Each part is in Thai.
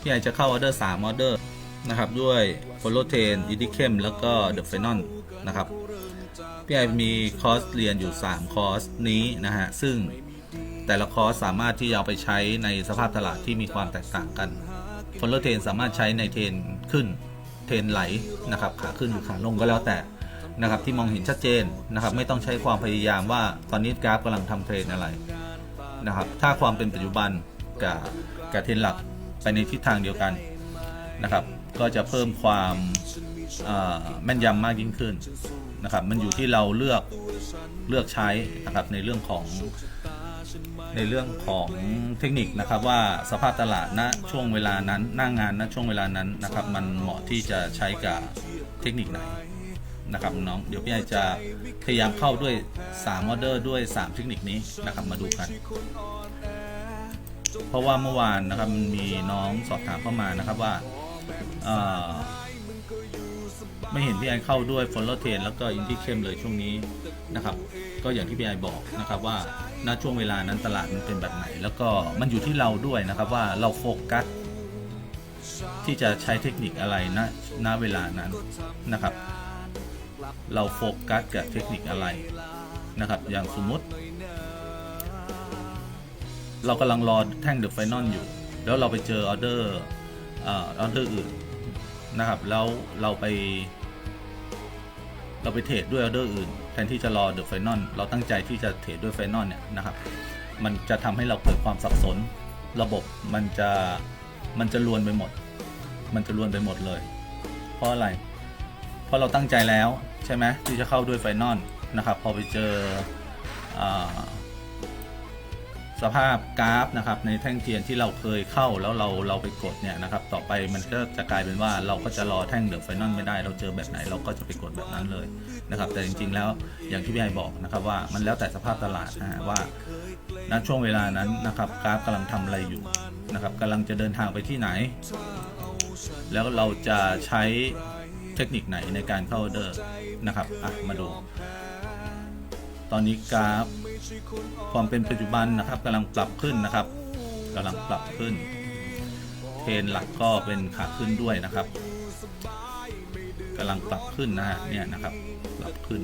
พี่ไอจะเข้าออเดอร์3ออเดอร์นะครับด้วยโฟโลเทนอิดิเคมแล้วก็เดอะเฟนอนนะครับพี่ไอมีคอร์สเรียนอยู่ 3 คอร์สนี้นะฮะ ซึ่งแต่ละคอร์สสามารถที่จะเอาไปใช้ในสภาพตลาดที่มีความแตกต่างกันโฟโลเทนสามารถใช้ในเทนขึ้นเทนไหลนะครับขาขึ้นหรือขาลงก็แล้วแต่นะครับที่มองเห็นชัดเจนนะครับไม่ต้องใช้ความพยายามว่าตอนนี้กราฟกำลังทำเทรนอะไรนะครับถ้าความเป็นปัจจุบันกับกับเทนหลัก ไปในทิศทางเดียวกันนะครับ ก็จะเพิ่มความแม่นยำมากยิ่งขึ้นนะครับ มันอยู่ที่เราเลือกเลือกใช้นะครับในเรื่องของในเรื่องของเทคนิคนะครับว่าสภาพตลาดณช่วงเวลานั้นหน้างานณช่วงเวลานั้นนะครับ มันเหมาะที่จะใช้กับเทคนิคไหนนะครับน้องเดี๋ยวพี่ไอจะพยายามเข้าด้วย3ออเดอร์ด้วย 3 เทคนิคนี้นะครับมาดูกัน เพราะว่าเมื่อวานนะครับมันมีน้องสอบถามเข้ามานะครับว่าไม่เห็นพี่ไอเข้าด้วยฟอลโลเทนแล้วก็อินดี้เข้มเลยช่วงนี้นะครับ ก็อย่างที่พี่ไอบอกนะครับว่าณช่วงเวลานั้นตลาดมันเป็นแบบไหน แล้วก็มันอยู่ที่เราด้วยนะครับว่าเราโฟกัสที่จะใช้เทคนิคอะไรณณเวลานั้นนะครับ เราโฟกัสกับเทคนิคอะไรนะครับ อย่างสมมติ เรากำลังรอแท่งเดอะไฟนอลอยู่ แล้วเราไปเจอออเดอร์ออเดอร์อื่นนะครับแล้วเราไป เราไปเทรดด้วยออเดอร์อื่น แทนที่จะรอเดอะไฟนอลเราตั้งใจที่จะเทรดด้วยไฟนอลเนี่ยนะครับ มันจะทำให้เราเกิดความสับสน ระบบมันจะมันจะลวนไปหมด มันจะลวนไปหมดเลย เพราะอะไร เพราะเราตั้งใจแล้วใช่ไหมที่จะเข้าด้วยไฟนอลนะครับ พอไปเจออ สภาพกราฟนะครับในแท่งเทียนที่เราเคยเข้าแล้วเราเราไปกดเนี่ยนะครับต่อไปมันก็จะกลายเป็นว่าเราก็จะรอแท่งเดือดไฟนอลไม่ได้ เราเจอแบบไหนเราก็จะไปกดแบบนั้นเลยนะครับแต่จริงๆแล้วอย่างที่พี่ไอบอกนะครับว่ามันแล้วแต่สภาพตลาดนะว่าณช่วงเวลานั้นนะครับกราฟกำลังทำอะไรอยู่นะครับกำลังจะเดินทางไปที่ไหน แล้วเราจะใช้เทคนิคไหนในการเข้าออเดอร์นะครับอะมาดู ตอนนี้กราฟ ความเป็นปัจจุบันนะครับกำลังปรับขึ้นนะครับกำลังปรับขึ้นเทรนหลักก็เป็นขาขึ้นด้วยนะครับกำลังปรับขึ้นนะฮะเนี่ยนะครับปรับขึ้น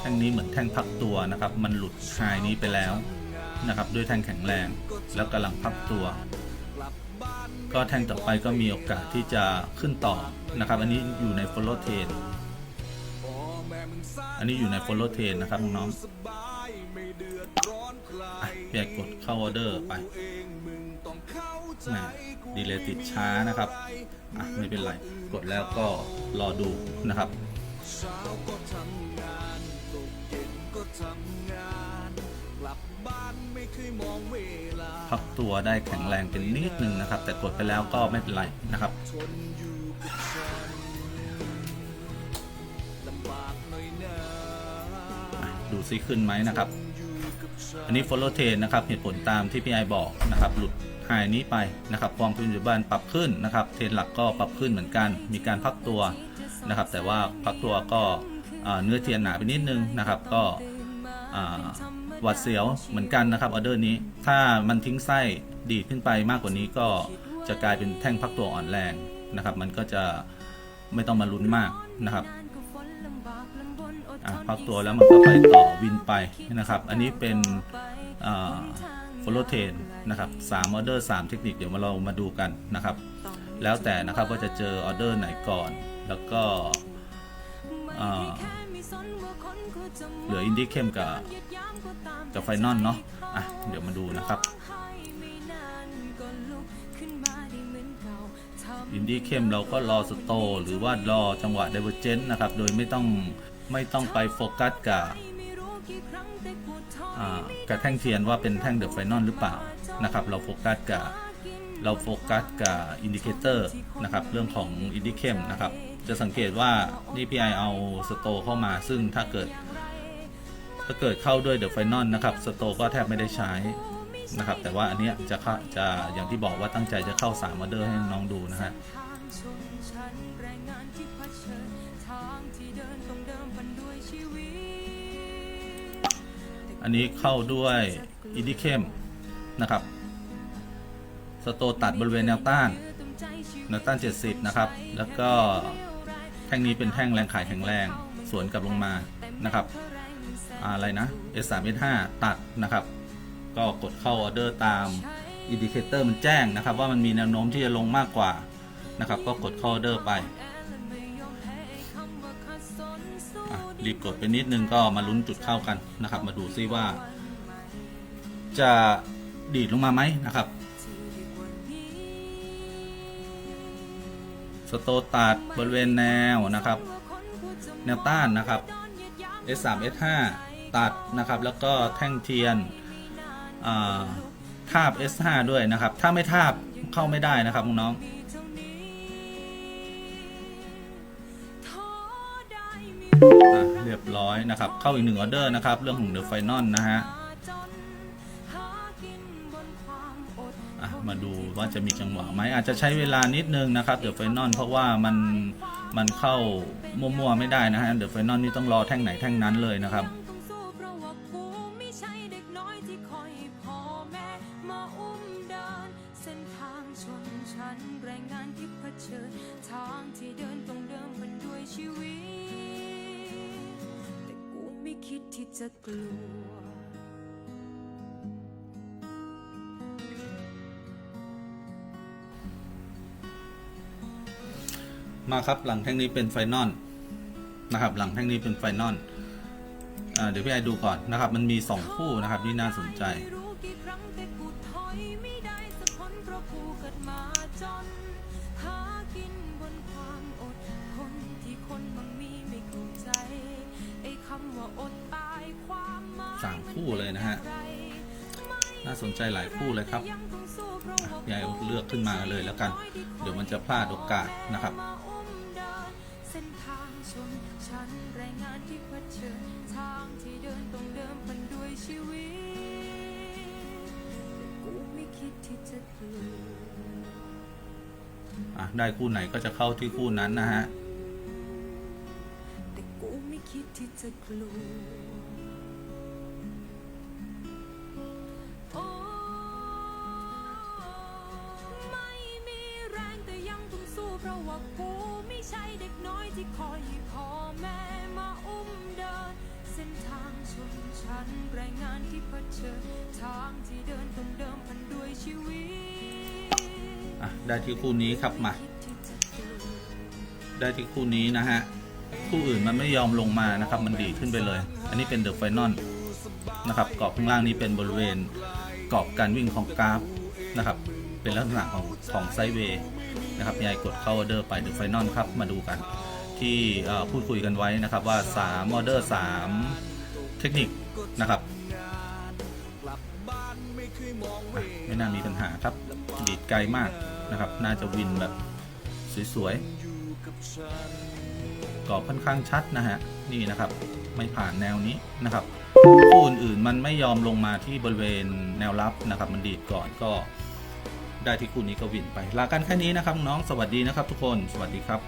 แท่งนี้เหมือนแท่งพักตัวนะครับ มันหลุดไฮนี้ไปแล้วนะครับ ด้วยแท่งแข็งแรงแล้วกำลังพักตัว ก็แทงต่อไปก็มีโอกาสที่จะขึ้นต่อนะครับ อันนี้อยู่ใน follow t r a i อันนี้อยู่ใน follow t r a i นะครับน้องๆอะพี่แอกกดเข้าออเดอร์ไปดีเลยติดช้านะครับอะไม่เป็นไร กดแล้วก็รอดูนะครับ พักตัวได้แข็งแรงเป็นนิดนึงนะครับ แต่กดไปแล้วก็ไม่เป็นไรนะครับดูซิขึ้นไหมนะครับ อันนี้ follow t r a n นะครับ เหตุผลตามที่พี่ไอบอกนะครับ หลุดหายนี้ไปนะครับ ความเป็นปัจจุบันปรับขึ้นนะครับ เทรนหลักก็ปรับขึ้นเหมือนกัน มีการพักตัวนะครับ แต่ว่าพักตัวก็เนื้อเทียนหนาไปนิดนึงนะครับ ก็ หวัดเสียวเหมือนกันนะครับออเดอร์นี้ ถ้ามันทิ้งไส้ดีดขึ้นไปมากกว่านี้ก็จะกลายเป็นแท่งพักตัวอ่อนแรงนะครับ มันก็จะไม่ต้องมาลุ้นมากนะครับพักตัวแล้วมันก็ไปต่อวินไปนะครับ อันนี้เป็นโฟล w เทนนะครับ3ออเดอร์3เทคนิคเดี๋ยวมาเรามาดูกันนะครับ แล้วแต่นะครับว่าจะเจอออเดอร์ไหนก่อน แล้วก็เหลืออินดี้เข้มกับ กับไฟนอลเนาะอะเดี๋ยวมาดูนะครับอินดี้เข้มเราก็รอสโตหรือว่ารอจังหวะเดเวอร์เจนนะครับ โดยไม่ต้องไม่ต้องไปโฟกัสกับกับแท่งเทียนว่าเป็นแท่งเดอะไฟนอลหรือเปล่านะครับ เราโฟกัสกับเราโฟกัสกับอินดิเคเตอร์นะครับ เรื่องของอินดิเคมนะครับ จะสังเกตว่านี่พี่ไอเอาสโตเข้ามาซึ่งถ้าเกิด ถ้าเกิดเข้าด้วยเดอะไฟนอลนะครับสโตก็แทบไม่ได้ใช้นะครับ แต่ว่าอันเนี้ยจะเข้าจะอย่างที่บอกว่าตั้งใจจะเข้า3ออเดอร์ให้น้องดูนะฮะออันนี้เข้าด้วยอินดิเคมนะครับ สโตตัดบริเวณแนวต้านแนวต้าน 70 นะครับ แล้วก็แท่งนี้เป็นแท่งแรงขายแข็งแรง สวนกลับลงมานะครับ อะไรนะ S3 S5 ตัดนะครับ ก็กดเข้าออเดอร์ตามอินดิเคเตอร์มันแจ้งนะครับ ว่ามันมีแนวโน้มที่จะลงมากกว่านะครับ ก็กดเข้าออเดอร์ไปรีบกดไปนิดนึงก็มาลุ้นจุดเข้ากันนะครับ มาดูซิว่า จะดีดลงมาไหมนะครับสโตตัดบริเวณแนวนะครับ แนวต้านนะครับ S3 S5 ตัดนะครับ แล้วก็แท่งเทียนอ่าทาบ S5 ด้วยนะครับ ถ้าไม่ทาบเข้าไม่ได้นะครับน้องเรียบร้อยนะครับ เข้าอีกหนึ่งออเดอร์นะครับ เรื่องของเดอะไฟนอลนะฮะอะมาดูว่าจะมีจังหวะไหมอาจจะใช้เวลานิดนึงนะครับเดอะไฟนอลเพราะว่ามัน มันเข้ามั่วๆไม่ได้นะฮะเดอะไฟนอลนี่ต้องรอแท่งไหนแท่งนั้นเลยนะครับต้องสู้เพราะว่ากูไม่ใช่เด็กน้อยที่คอยให้พ่อแม่มาอุ้มเดินเส้นทางชนชั้ มาครับหลังแท่งนี้เป็นไฟนอลนะครับ หลังแท่งนี้เป็นไฟนอลอ่าเดี๋ยวพี่ไอดูก่อนนะครับ มันมี 2 คู่นะครับที่น่าสนใจไม่รู้กี่ครั้งแต่กูถอยไม่ได้สักคนเพราะกูเกิดมาจนหากินบนความอดทนที่คนบางมีไม่เข้าใจไอ้คำว่าอดตายความหมายสามคู่เลยนะฮะ น่าสนใจหลายคู่เลยครับยังต้องสู้เพราะว่าพี่ไอเลือกขึ้นมาเลยแล้วกัน เดี๋ยวมันจะพลาดโอกาสนะครับมาอุ้มเดิน เส้นทางชนชั้นแรงงานที่เผชิญทางที่เดินต้องเดิมพันด้วยชีวิตแต่กูไม่คิดที่จะกลัวอะได้คู่ไหนก็จะเข้าที่คู่นั้นนะฮะ แต่กูไม่คิดที่จะกลัว ที่คอยให้พ่อแม่มาอุ้มเดิน เส้นทางชนชั้นแรงงานที่เผชิญทางที่เดินต้องเดิมพันด้วยชีวิตอะได้ที่คู่นี้ครับมา ได้ที่คู่นี้นะฮะ คู่อื่นมันไม่ยอมลงมานะครับ มันดีขึ้นไปเลย อันนี้เป็นเดอะไฟนอลนะครับกรอบข้างล่างนี้เป็นบริเวณกรอบการวิ่งของกราฟนะครับ เป็นลักษณะของของไซเวย์นะครับยายกดเข้าออเดอร์ไปเดอะไฟนอลครับมาดูกัน ที่พูดคุยกันไว้นะครับว่า3ออเดอร์3เทคนิคนะครับไม่น่ามีปัญหาครับ ดีดไกลมากนะครับ น่าจะวินแบบสวยๆกรอบค่อนข้างชัดนะฮะ นี่นะครับ ไม่ผ่านแนวนี้นะครับคู่อื่นๆมันไม่ยอมลงมาที่บริเวณแนวรับนะครับ มันดีดก่อนก็ได้ที่คู่นี้ก็วินไป ลากันแค่นี้นะครับน้อง สวัสดีนะครับทุกคน สวัสดีครับ